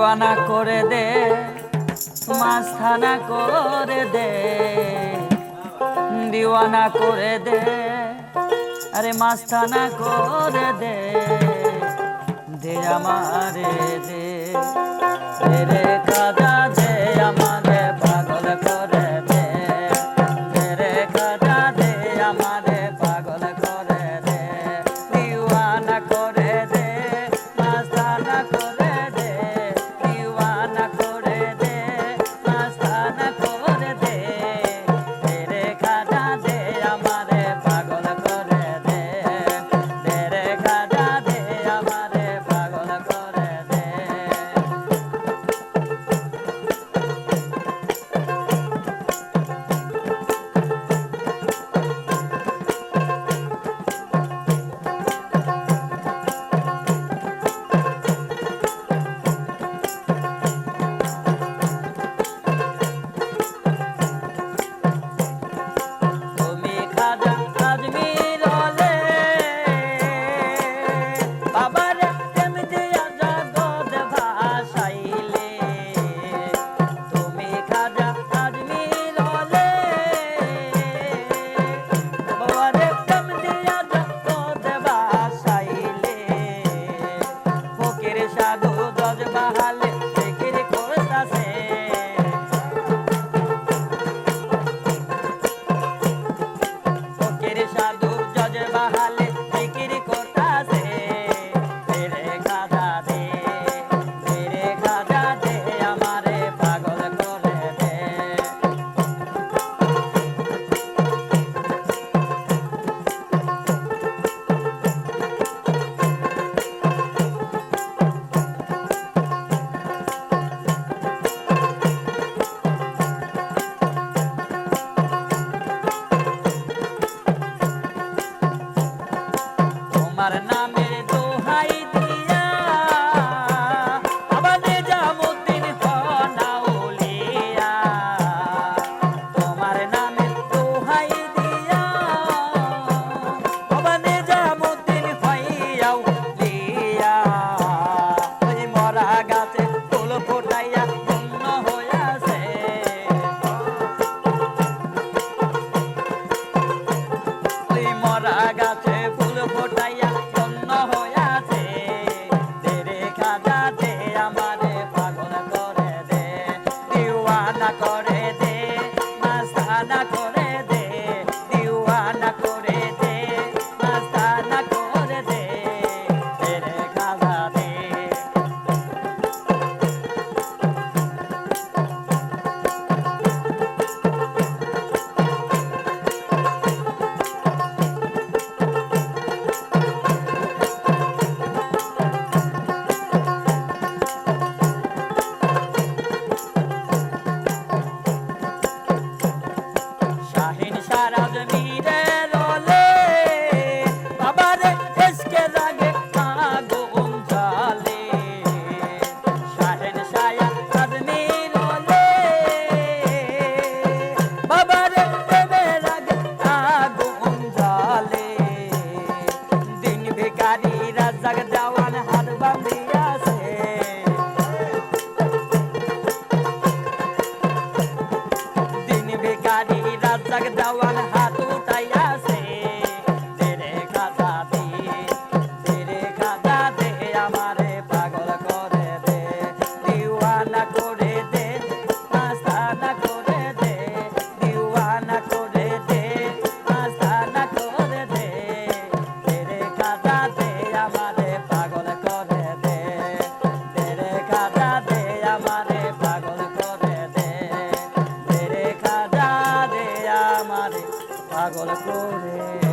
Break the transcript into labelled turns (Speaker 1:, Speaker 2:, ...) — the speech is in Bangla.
Speaker 1: দিওয়ানা করে দে মাস্তানা করে দে। দিওয়ানা করে দে, আরে মাস্তানা করে দে। দে আমারে দে রে গাছে ফুল ফোটাইয়া মরা গাছে la flores.